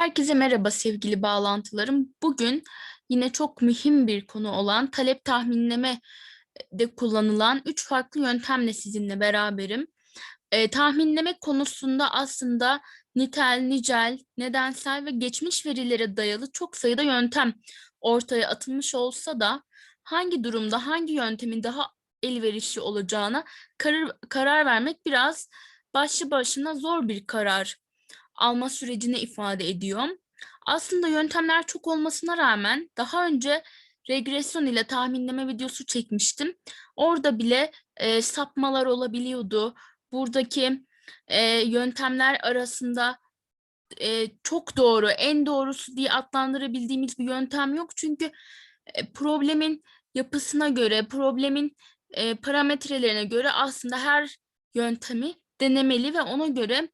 Herkese merhaba sevgili bağlantılarım. Bugün yine çok mühim bir konu olan talep tahminleme de kullanılan üç farklı yöntemle sizinle beraberim. E, tahminleme konusunda aslında nitel, nicel, nedensel ve geçmiş verilere dayalı çok sayıda yöntem ortaya atılmış olsa da hangi durumda hangi yöntemin daha elverişli olacağına karar, karar vermek biraz başlı başına zor bir karar alma sürecini ifade ediyor. Aslında yöntemler çok olmasına rağmen daha önce regresyon ile tahminleme videosu çekmiştim. Orada bile e, sapmalar olabiliyordu. Buradaki e, yöntemler arasında e, çok doğru, en doğrusu diye adlandırabildiğimiz bir yöntem yok. Çünkü e, problemin yapısına göre, problemin e, parametrelerine göre aslında her yöntemi denemeli ve ona göre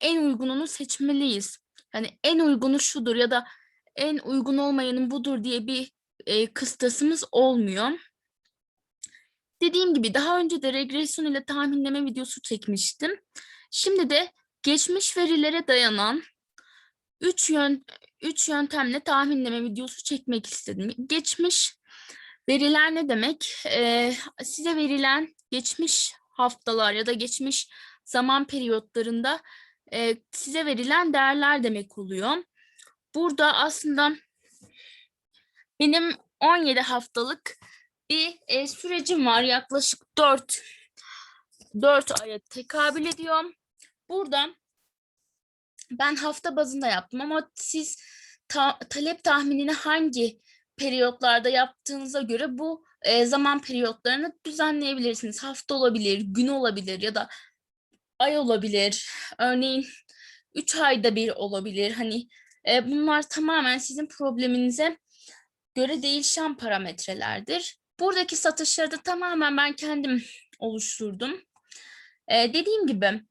en uygununu seçmeliyiz. Yani en uygunu şudur ya da en uygun olmayanın budur diye bir e, kıstasımız olmuyor. Dediğim gibi daha önce de regresyon ile tahminleme videosu çekmiştim. Şimdi de geçmiş verilere dayanan 3 yön, üç yöntemle tahminleme videosu çekmek istedim. Geçmiş veriler ne demek? Ee, size verilen geçmiş haftalar ya da geçmiş zaman periyotlarında e, size verilen değerler demek oluyor. Burada aslında benim 17 haftalık bir e, sürecim var. Yaklaşık 4 4 aya tekabül ediyor. Burada ben hafta bazında yaptım ama siz ta, talep tahminini hangi periyotlarda yaptığınıza göre bu e, zaman periyotlarını düzenleyebilirsiniz. Hafta olabilir, gün olabilir ya da ay olabilir. Örneğin 3 ayda bir olabilir. Hani e, bunlar tamamen sizin probleminize göre değişen parametrelerdir. Buradaki satışları da tamamen ben kendim oluşturdum. E, dediğim gibi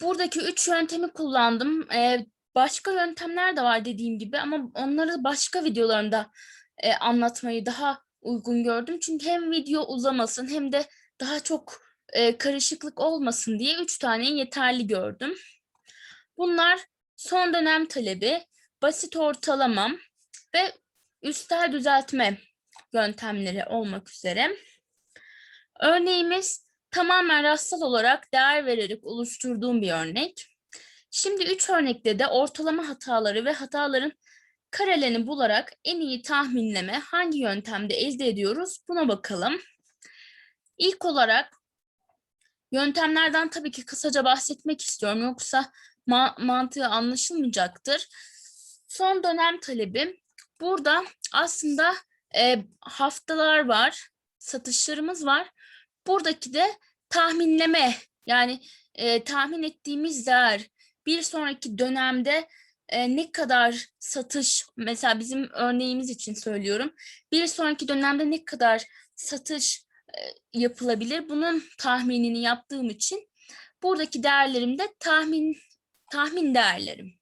buradaki üç yöntemi kullandım. E, başka yöntemler de var dediğim gibi ama onları başka videolarımda e, anlatmayı daha uygun gördüm. Çünkü hem video uzamasın hem de daha çok e, karışıklık olmasın diye üç tane yeterli gördüm. Bunlar son dönem talebi, basit ortalamam ve üstel düzeltme yöntemleri olmak üzere. Örneğimiz tamamen rastsal olarak değer vererek oluşturduğum bir örnek. Şimdi üç örnekte de ortalama hataları ve hataların karelerini bularak en iyi tahminleme hangi yöntemde elde ediyoruz buna bakalım. İlk olarak Yöntemlerden tabii ki kısaca bahsetmek istiyorum yoksa ma mantığı anlaşılmayacaktır. Son dönem talebi. Burada aslında e, haftalar var, satışlarımız var. Buradaki de tahminleme yani e, tahmin ettiğimiz değer bir sonraki dönemde e, ne kadar satış mesela bizim örneğimiz için söylüyorum. Bir sonraki dönemde ne kadar satış yapılabilir. Bunun tahminini yaptığım için buradaki değerlerim de tahmin tahmin değerlerim.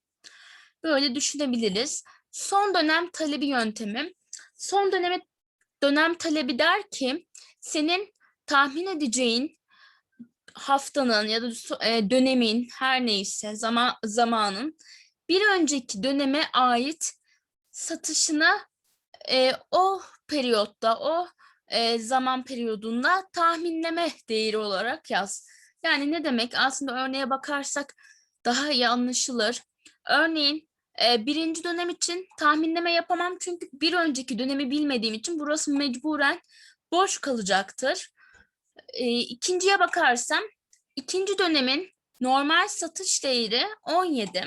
Böyle düşünebiliriz. Son dönem talebi yöntemi. Son döneme dönem talebi der ki senin tahmin edeceğin haftanın ya da e, dönemin her neyse zaman zamanın bir önceki döneme ait satışını e, o periyotta o e, zaman periyodunda tahminleme değeri olarak yaz. Yani ne demek? Aslında örneğe bakarsak daha iyi anlaşılır. Örneğin e, birinci dönem için tahminleme yapamam çünkü bir önceki dönemi bilmediğim için burası mecburen boş kalacaktır. E, bakarsam ikinci dönemin normal satış değeri 17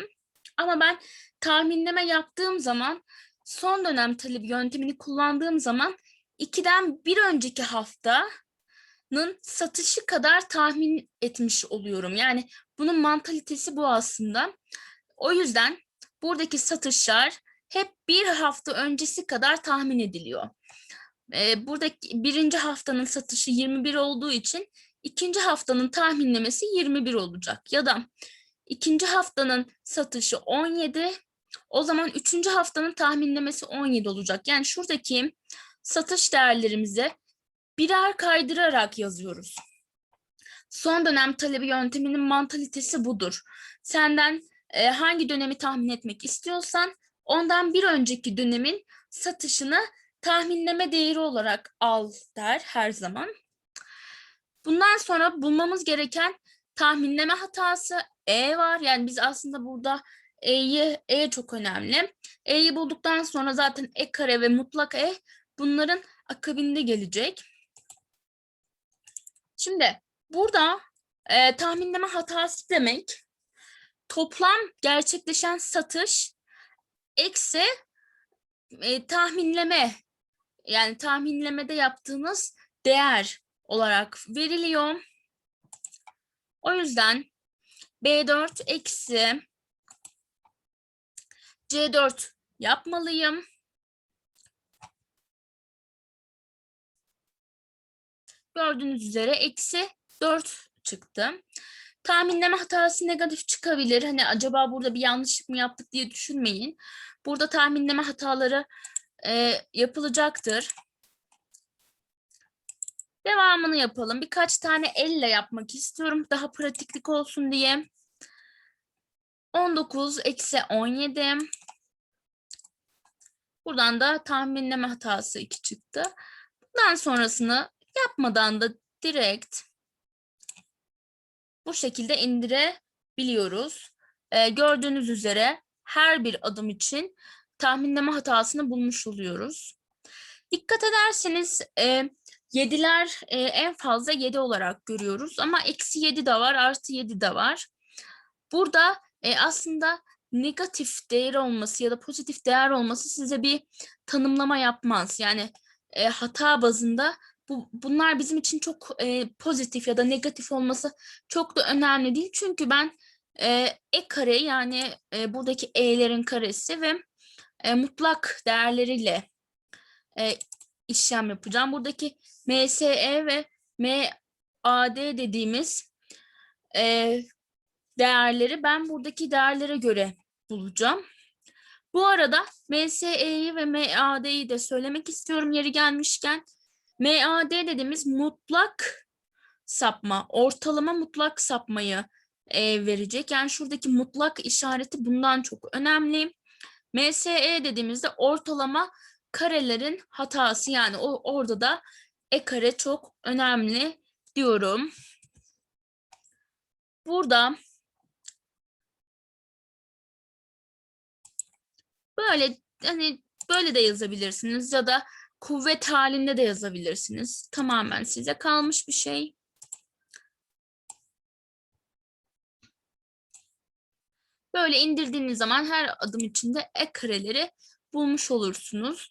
ama ben tahminleme yaptığım zaman son dönem talebi yöntemini kullandığım zaman 2'den bir önceki haftanın satışı kadar tahmin etmiş oluyorum. Yani bunun mantalitesi bu aslında. O yüzden buradaki satışlar hep bir hafta öncesi kadar tahmin ediliyor. Ee, buradaki birinci haftanın satışı 21 olduğu için ikinci haftanın tahminlemesi 21 olacak. Ya da ikinci haftanın satışı 17, o zaman üçüncü haftanın tahminlemesi 17 olacak. Yani şuradaki satış değerlerimizi birer kaydırarak yazıyoruz. Son dönem talebi yönteminin mantalitesi budur. Senden e, hangi dönemi tahmin etmek istiyorsan ondan bir önceki dönemin satışını tahminleme değeri olarak al der her zaman. Bundan sonra bulmamız gereken tahminleme hatası E var. Yani biz aslında burada E'yi E çok önemli. E'yi bulduktan sonra zaten E kare ve mutlak E bunların akabinde gelecek. Şimdi burada e, tahminleme hatası demek toplam gerçekleşen satış eksi e, tahminleme yani tahminlemede yaptığınız değer olarak veriliyor. O yüzden B4 eksi C4 yapmalıyım. Gördüğünüz üzere eksi 4 çıktı. Tahminleme hatası negatif çıkabilir. Hani acaba burada bir yanlışlık mı yaptık diye düşünmeyin. Burada tahminleme hataları e, yapılacaktır. Devamını yapalım. Birkaç tane elle yapmak istiyorum. Daha pratiklik olsun diye. 19 eksi 17. Buradan da tahminleme hatası 2 çıktı. Bundan sonrasını yapmadan da direkt bu şekilde indirebiliyoruz. Ee, gördüğünüz üzere her bir adım için tahminleme hatasını bulmuş oluyoruz. Dikkat ederseniz e, 7'ler e, en fazla 7 olarak görüyoruz ama eksi 7 de var artı 7 de var. Burada e, aslında negatif değer olması ya da pozitif değer olması size bir tanımlama yapmaz. Yani e, hata bazında bu, bunlar bizim için çok e, pozitif ya da negatif olması çok da önemli değil. Çünkü ben e, e kare yani e, buradaki e'lerin karesi ve e, mutlak değerleriyle e, işlem yapacağım. Buradaki MSE ve MAD dediğimiz e, değerleri ben buradaki değerlere göre bulacağım. Bu arada MSE'yi ve MAD'yi de söylemek istiyorum yeri gelmişken. MAD dediğimiz mutlak sapma, ortalama mutlak sapmayı e, verecek. Yani şuradaki mutlak işareti bundan çok önemli. MSE dediğimizde ortalama karelerin hatası yani o orada da e kare çok önemli diyorum. Burada böyle hani böyle de yazabilirsiniz ya da kuvvet halinde de yazabilirsiniz. Tamamen size kalmış bir şey. Böyle indirdiğiniz zaman her adım içinde e kareleri bulmuş olursunuz.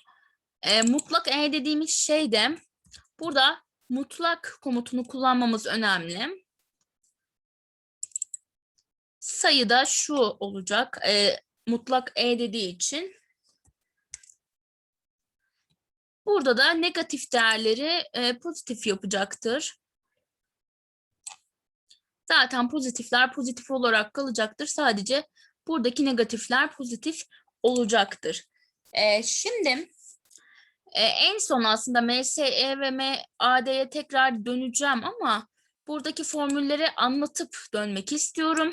E, mutlak e dediğimiz şey de burada mutlak komutunu kullanmamız önemli. Sayıda şu olacak. E, mutlak e dediği için. Burada da negatif değerleri e, pozitif yapacaktır. Zaten pozitifler pozitif olarak kalacaktır. Sadece buradaki negatifler pozitif olacaktır. E, şimdi e, en son aslında MSE ve MAD'ye tekrar döneceğim ama buradaki formülleri anlatıp dönmek istiyorum.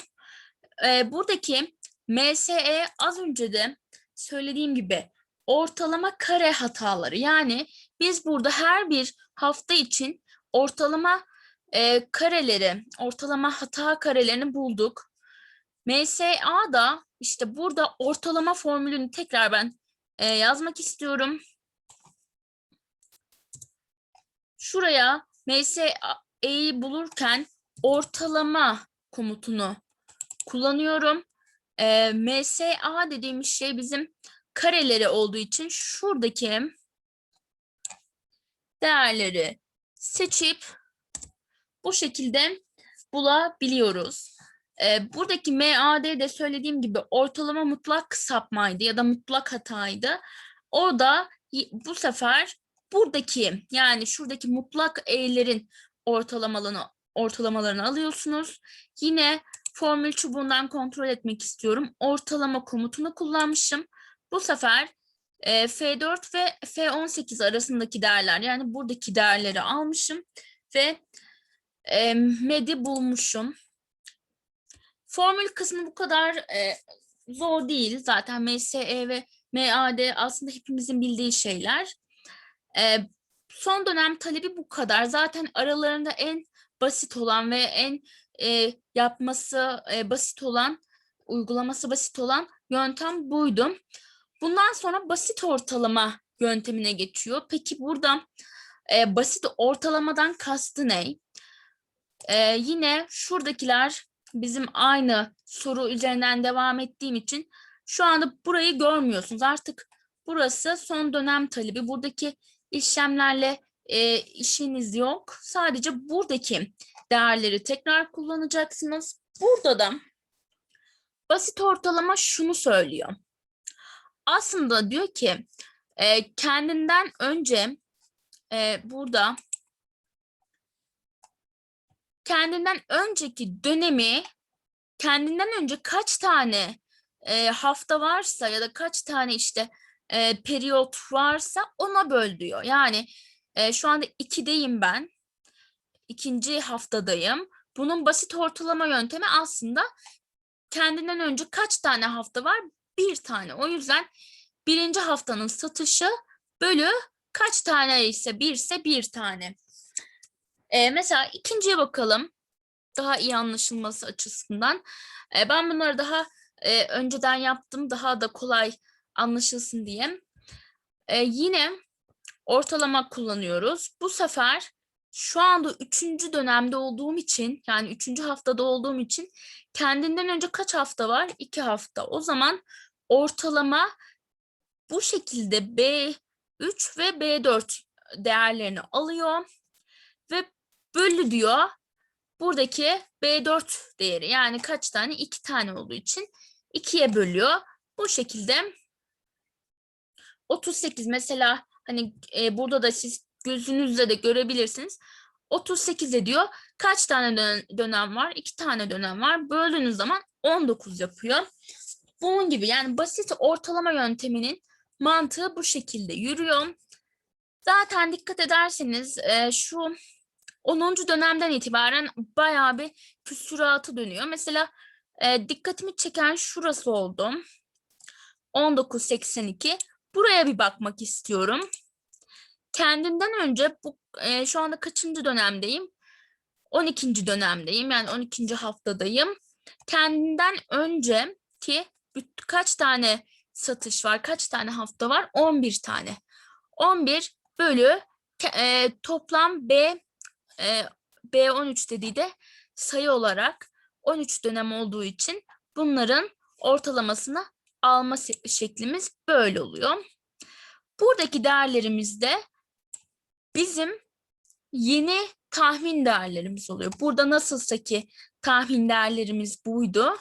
Buradaki MSE az önce de söylediğim gibi ortalama kare hataları. Yani biz burada her bir hafta için ortalama e, kareleri, ortalama hata karelerini bulduk. MSA da işte burada ortalama formülünü tekrar ben e, yazmak istiyorum. Şuraya MSA'yı bulurken ortalama komutunu kullanıyorum. E, MSA dediğimiz şey bizim kareleri olduğu için şuradaki değerleri seçip bu şekilde bulabiliyoruz. Ee, buradaki MAD de söylediğim gibi ortalama mutlak sapmaydı ya da mutlak hataydı. O da bu sefer buradaki yani şuradaki mutlak eğlerin ortalamalarını ortalamalarını alıyorsunuz. Yine formül çubuğundan kontrol etmek istiyorum. Ortalama komutunu kullanmışım. Bu sefer e, F4 ve F18 arasındaki değerler yani buradaki değerleri almışım ve e, MED'i bulmuşum. Formül kısmı bu kadar e, zor değil. Zaten MSE ve MAD aslında hepimizin bildiği şeyler. E, son dönem talebi bu kadar. Zaten aralarında en basit olan ve en e, yapması e, basit olan, uygulaması basit olan yöntem buydu. Bundan sonra basit ortalama yöntemine geçiyor. Peki burada e, basit ortalamadan kastı ne? E, yine şuradakiler bizim aynı soru üzerinden devam ettiğim için şu anda burayı görmüyorsunuz. Artık burası son dönem talebi. Buradaki işlemlerle e, işiniz yok. Sadece buradaki değerleri tekrar kullanacaksınız. Burada da basit ortalama şunu söylüyor. Aslında diyor ki e, kendinden önce e, burada kendinden önceki dönemi kendinden önce kaç tane e, hafta varsa ya da kaç tane işte e, periyot varsa ona böl diyor. Yani e, şu anda ikideyim ben. ikinci haftadayım. Bunun basit ortalama yöntemi aslında kendinden önce kaç tane hafta var? Bir tane. O yüzden birinci haftanın satışı bölü kaç tane ise bir ise bir tane. Ee, mesela ikinciye bakalım. Daha iyi anlaşılması açısından. Ee, ben bunları daha e, önceden yaptım. Daha da kolay anlaşılsın diye. Ee, yine ortalama kullanıyoruz. Bu sefer şu anda üçüncü dönemde olduğum için yani üçüncü haftada olduğum için kendinden önce kaç hafta var? İki hafta. O zaman ortalama bu şekilde B3 ve B4 değerlerini alıyor ve bölü diyor buradaki B4 değeri yani kaç tane? iki tane olduğu için ikiye bölüyor. Bu şekilde 38 mesela hani e, burada da siz gözünüzle de görebilirsiniz. 38 ediyor. Kaç tane dön- dönem var? İki tane dönem var. Böldüğünüz zaman 19 yapıyor. Bunun gibi yani basit ortalama yönteminin mantığı bu şekilde yürüyor. Zaten dikkat ederseniz e, şu 10. dönemden itibaren bayağı bir küsuratı dönüyor. Mesela e, dikkatimi çeken şurası oldu. 1982. Buraya bir bakmak istiyorum. Kendimden önce bu e, şu anda kaçıncı dönemdeyim? 12. dönemdeyim. Yani 12. haftadayım. Kendinden önceki kaç tane satış var? Kaç tane hafta var? 11 tane. 11 bölü e, toplam B e, B13 dediği de sayı olarak 13 dönem olduğu için bunların ortalamasını alma şeklimiz böyle oluyor. Buradaki değerlerimiz de bizim yeni tahmin değerlerimiz oluyor. Burada nasılsa ki tahmin değerlerimiz buydu.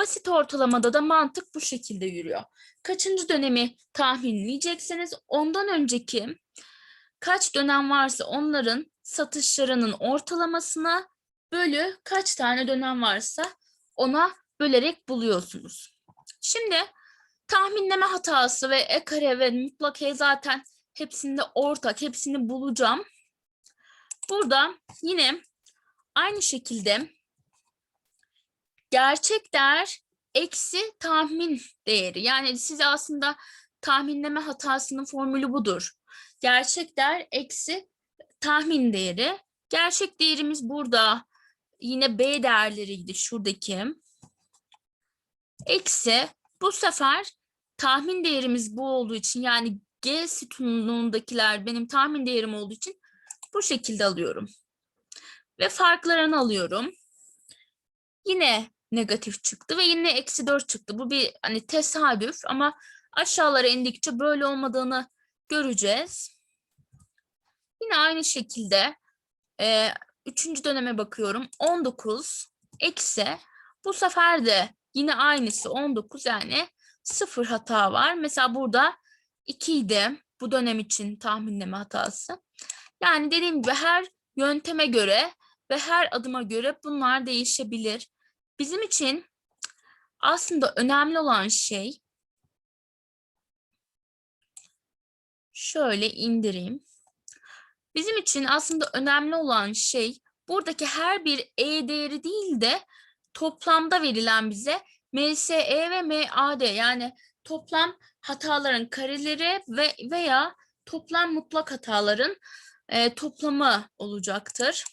Basit ortalamada da mantık bu şekilde yürüyor. Kaçıncı dönemi tahminleyecekseniz ondan önceki kaç dönem varsa onların satışlarının ortalamasına bölü kaç tane dönem varsa ona bölerek buluyorsunuz. Şimdi tahminleme hatası ve e kare ve mutlak e zaten hepsinde ortak, hepsini bulacağım. Burada yine aynı şekilde gerçek değer eksi tahmin değeri. Yani size aslında tahminleme hatasının formülü budur. Gerçek değer eksi tahmin değeri. Gerçek değerimiz burada yine B değerleriydi şuradaki. Eksi bu sefer tahmin değerimiz bu olduğu için yani G sütunundakiler benim tahmin değerim olduğu için bu şekilde alıyorum. Ve farklarını alıyorum. Yine negatif çıktı ve yine eksi 4 çıktı. Bu bir hani tesadüf ama aşağılara indikçe böyle olmadığını göreceğiz. Yine aynı şekilde e, üçüncü döneme bakıyorum. 19 eksi bu sefer de yine aynısı 19 yani sıfır hata var. Mesela burada 2 idi bu dönem için tahminleme hatası. Yani dediğim gibi her yönteme göre ve her adıma göre bunlar değişebilir. Bizim için aslında önemli olan şey şöyle indireyim. Bizim için aslında önemli olan şey buradaki her bir e değeri değil de toplamda verilen bize MSE ve MAD yani toplam hataların kareleri ve veya toplam mutlak hataların e, toplamı olacaktır.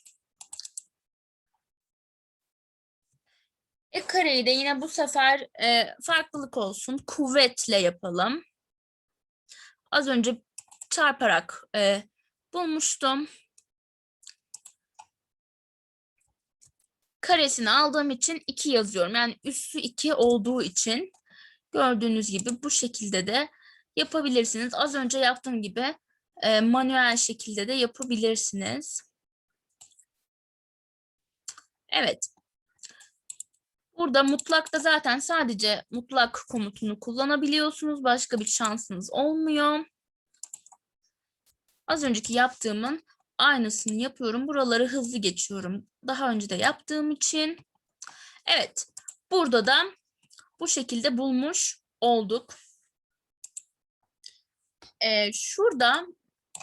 E kareyi de yine bu sefer e, farklılık olsun. Kuvvetle yapalım. Az önce çarparak e, bulmuştum. Karesini aldığım için 2 yazıyorum. Yani üssü 2 olduğu için gördüğünüz gibi bu şekilde de yapabilirsiniz. Az önce yaptığım gibi e, manuel şekilde de yapabilirsiniz. Evet. Burada mutlakta zaten sadece mutlak komutunu kullanabiliyorsunuz. Başka bir şansınız olmuyor. Az önceki yaptığımın aynısını yapıyorum. Buraları hızlı geçiyorum. Daha önce de yaptığım için. Evet. Burada da bu şekilde bulmuş olduk. Ee, şurada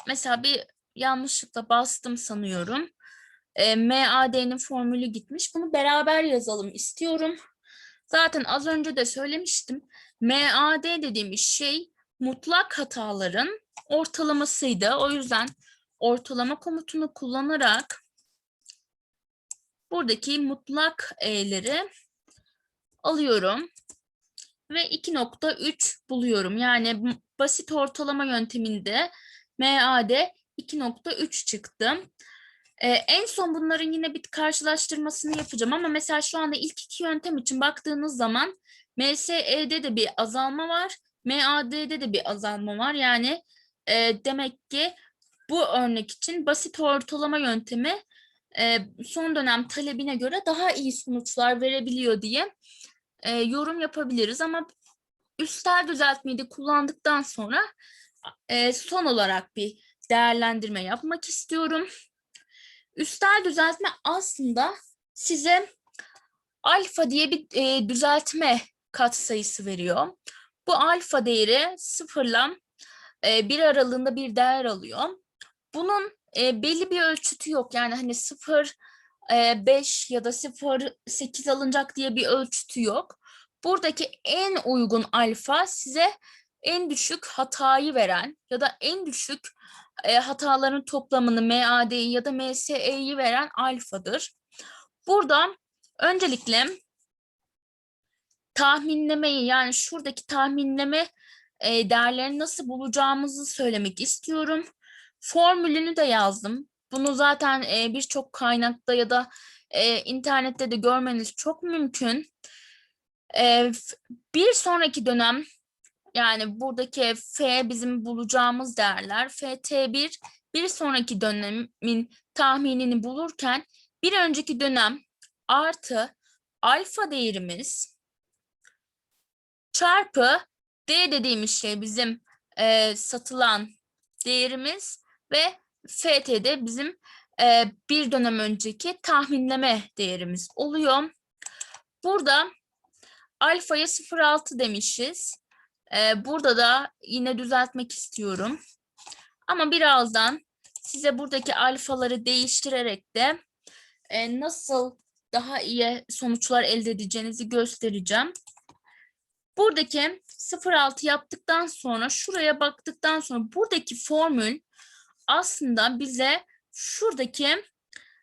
mesela bir yanlışlıkla bastım sanıyorum. Ee, MAD'nin formülü gitmiş. Bunu beraber yazalım istiyorum. Zaten az önce de söylemiştim. MAD dediğimiz şey mutlak hataların ortalamasıydı. O yüzden ortalama komutunu kullanarak buradaki mutlak e'leri alıyorum ve 2.3 buluyorum. Yani basit ortalama yönteminde MAD 2.3 çıktı. Ee, en son bunların yine bir karşılaştırmasını yapacağım ama mesela şu anda ilk iki yöntem için baktığınız zaman MSE'de de bir azalma var. MAD'de de bir azalma var. Yani e, demek ki bu örnek için basit ortalama yöntemi e, son dönem talebine göre daha iyi sonuçlar verebiliyor diye e, yorum yapabiliriz ama üstel düzeltmeyi de kullandıktan sonra e, son olarak bir değerlendirme yapmak istiyorum. Üstel düzeltme aslında size alfa diye bir e, düzeltme katsayısı veriyor. Bu alfa değeri sıfırla e, bir aralığında bir değer alıyor. Bunun e, belli bir ölçütü yok. Yani hani 0 e, 5 ya da 0 8 alınacak diye bir ölçütü yok. Buradaki en uygun alfa size en düşük hatayı veren ya da en düşük e, hataların toplamını MAD'yi ya da MSE'yi veren alfadır. Burada öncelikle tahminlemeyi yani şuradaki tahminleme e, değerlerini nasıl bulacağımızı söylemek istiyorum. Formülünü de yazdım. Bunu zaten e, birçok kaynakta ya da internette de görmeniz çok mümkün. Bir sonraki dönem yani buradaki F bizim bulacağımız değerler. FT1 bir sonraki dönemin tahminini bulurken bir önceki dönem artı alfa değerimiz çarpı D dediğimiz şey bizim e, satılan değerimiz ve FT'de bizim e, bir dönem önceki tahminleme değerimiz oluyor. Burada alfaya 0.6 demişiz. E, burada da yine düzeltmek istiyorum. Ama birazdan size buradaki alfaları değiştirerek de e, nasıl daha iyi sonuçlar elde edeceğinizi göstereceğim. Buradaki 0.6 yaptıktan sonra şuraya baktıktan sonra buradaki formül aslında bize şuradaki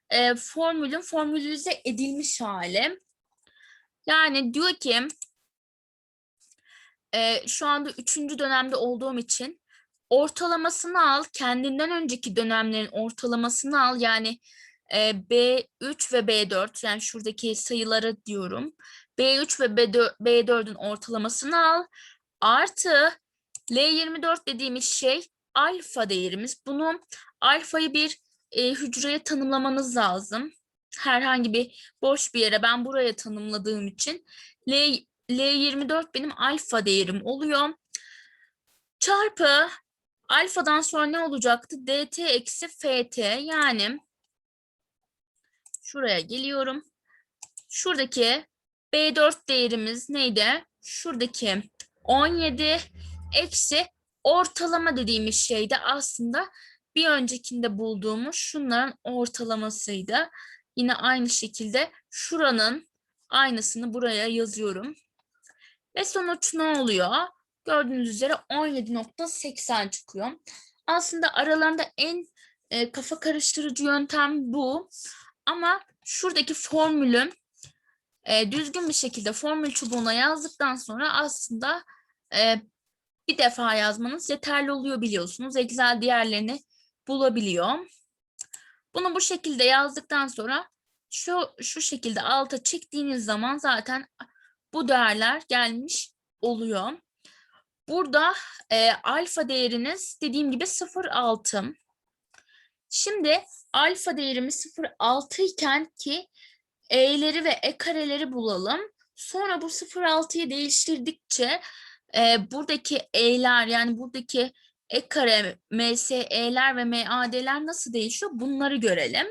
e, formülün formülize edilmiş hali. Yani diyor ki e, şu anda üçüncü dönemde olduğum için ortalamasını al, kendinden önceki dönemlerin ortalamasını al. Yani e, B3 ve B4 yani şuradaki sayıları diyorum. B3 ve B4'ün ortalamasını al. Artı L24 dediğimiz şey alfa değerimiz. Bunu alfayı bir e, hücreye tanımlamanız lazım. Herhangi bir boş bir yere ben buraya tanımladığım için L, L24 benim alfa değerim oluyor. Çarpı alfadan sonra ne olacaktı? dt eksi ft yani şuraya geliyorum. Şuradaki B4 değerimiz neydi? Şuradaki 17 eksi ortalama dediğimiz şey de aslında bir öncekinde bulduğumuz şunların ortalamasıydı. Yine aynı şekilde şuranın aynısını buraya yazıyorum. Ve sonuç ne oluyor? Gördüğünüz üzere 17.80 çıkıyor. Aslında aralarında en e, kafa karıştırıcı yöntem bu. Ama şuradaki formülü e, düzgün bir şekilde formül çubuğuna yazdıktan sonra aslında e, bir defa yazmanız yeterli oluyor biliyorsunuz. Excel diğerlerini bulabiliyor. Bunu bu şekilde yazdıktan sonra şu şu şekilde alta çektiğiniz zaman zaten bu değerler gelmiş oluyor. Burada e, alfa değeriniz dediğim gibi 0.6. Şimdi alfa değerimiz 0.6 iken ki e'leri ve e kareleri bulalım. Sonra bu 0.6'yı değiştirdikçe e, buradaki e'ler yani buradaki e kare, MSE'ler ve MAD'ler nasıl değişiyor bunları görelim.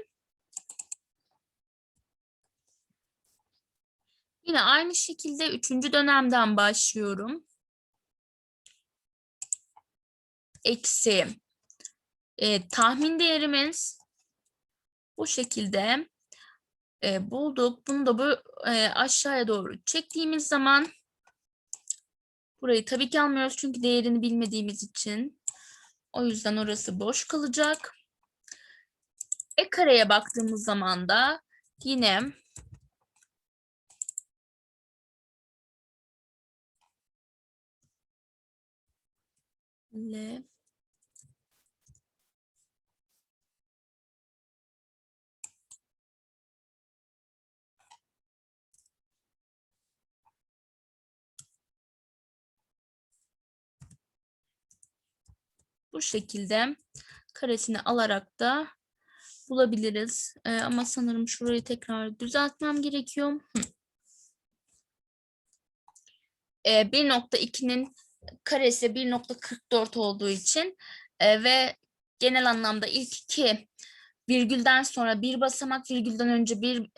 Yine aynı şekilde üçüncü dönemden başlıyorum. Eksi e, tahmin değerimiz bu şekilde e, bulduk. Bunu da bu e, aşağıya doğru çektiğimiz zaman burayı tabii ki almıyoruz çünkü değerini bilmediğimiz için. O yüzden orası boş kalacak. E kareye baktığımız zaman da yine L Bu şekilde karesini alarak da bulabiliriz. Ee, ama sanırım şurayı tekrar düzeltmem gerekiyor. Ee, 1.2'nin karesi 1.44 olduğu için e, ve genel anlamda ilk iki virgülden sonra bir basamak virgülden önce bir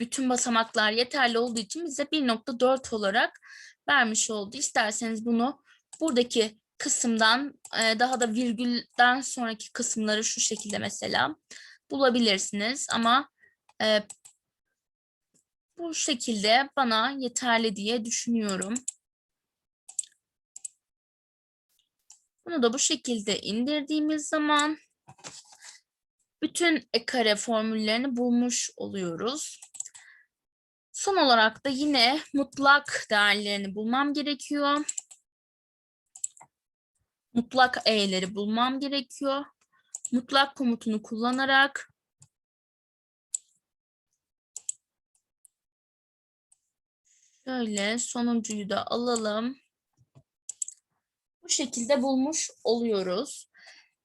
bütün basamaklar yeterli olduğu için bize 1.4 olarak vermiş oldu. İsterseniz bunu buradaki kısımdan e, daha da virgülden sonraki kısımları şu şekilde mesela bulabilirsiniz ama e, bu şekilde bana yeterli diye düşünüyorum. Bunu da bu şekilde indirdiğimiz zaman bütün e kare formüllerini bulmuş oluyoruz. Son olarak da yine mutlak değerlerini bulmam gerekiyor mutlak e'leri bulmam gerekiyor. Mutlak komutunu kullanarak şöyle sonuncuyu da alalım. Bu şekilde bulmuş oluyoruz.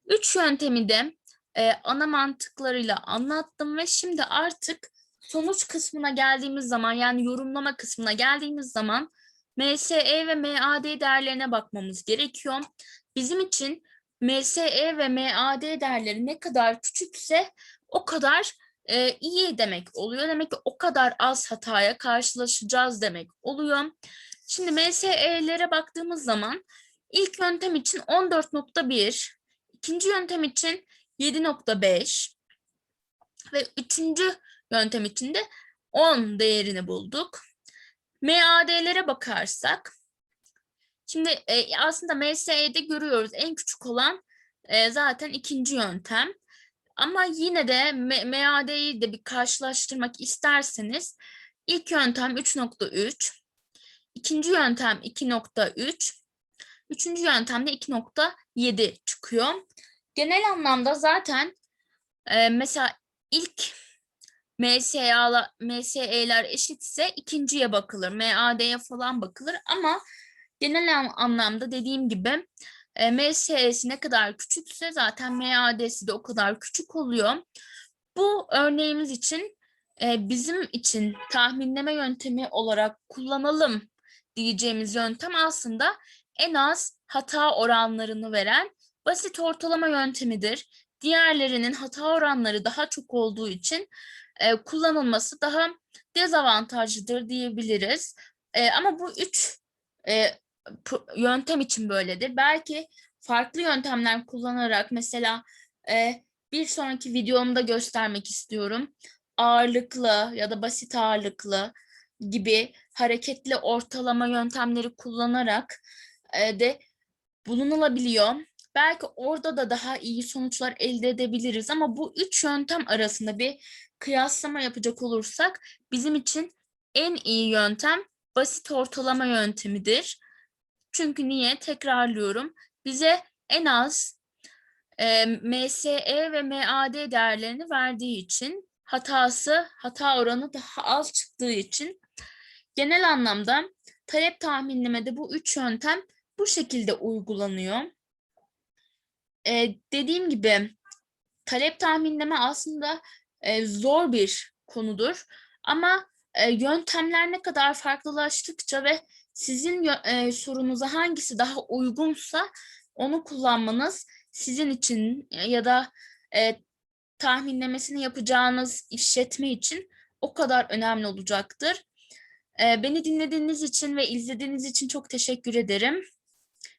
Üç yöntemi de e, ana mantıklarıyla anlattım ve şimdi artık sonuç kısmına geldiğimiz zaman yani yorumlama kısmına geldiğimiz zaman MSE ve MAD değerlerine bakmamız gerekiyor. Bizim için MSE ve MAD değerleri ne kadar küçükse o kadar e, iyi demek oluyor. Demek ki o kadar az hataya karşılaşacağız demek oluyor. Şimdi MSE'lere baktığımız zaman ilk yöntem için 14.1, ikinci yöntem için 7.5 ve üçüncü yöntem için de 10 değerini bulduk. MAD'lere bakarsak Şimdi e, aslında MSE'de görüyoruz en küçük olan e, zaten ikinci yöntem. Ama yine de MAD'yi de bir karşılaştırmak isterseniz ilk yöntem 3.3, ikinci yöntem 2.3, üçüncü yöntem de 2.7 çıkıyor. Genel anlamda zaten e, mesela ilk MSE'ler MSE'ler eşitse ikinciye bakılır. MAD'ye falan bakılır ama Genel anlamda dediğim gibi e, MSS ne kadar küçükse zaten MAD'si de o kadar küçük oluyor. Bu örneğimiz için e, bizim için tahminleme yöntemi olarak kullanalım diyeceğimiz yöntem aslında en az hata oranlarını veren basit ortalama yöntemidir. Diğerlerinin hata oranları daha çok olduğu için e, kullanılması daha dezavantajlıdır diyebiliriz. E, ama bu üç e, yöntem için böyledir. Belki farklı yöntemler kullanarak mesela e, bir sonraki videomda göstermek istiyorum. Ağırlıklı ya da basit ağırlıklı gibi hareketli ortalama yöntemleri kullanarak de bulunulabiliyor. Belki orada da daha iyi sonuçlar elde edebiliriz ama bu üç yöntem arasında bir kıyaslama yapacak olursak bizim için en iyi yöntem basit ortalama yöntemidir. Çünkü niye? Tekrarlıyorum. Bize en az e, MSE ve MAD değerlerini verdiği için hatası, hata oranı daha az çıktığı için genel anlamda talep tahminlemede bu üç yöntem bu şekilde uygulanıyor. E, dediğim gibi talep tahminleme aslında e, zor bir konudur ama e, yöntemler ne kadar farklılaştıkça ve sizin e, sorunuza hangisi daha uygunsa onu kullanmanız sizin için ya da e, tahminlemesini yapacağınız işletme için o kadar önemli olacaktır. E, beni dinlediğiniz için ve izlediğiniz için çok teşekkür ederim.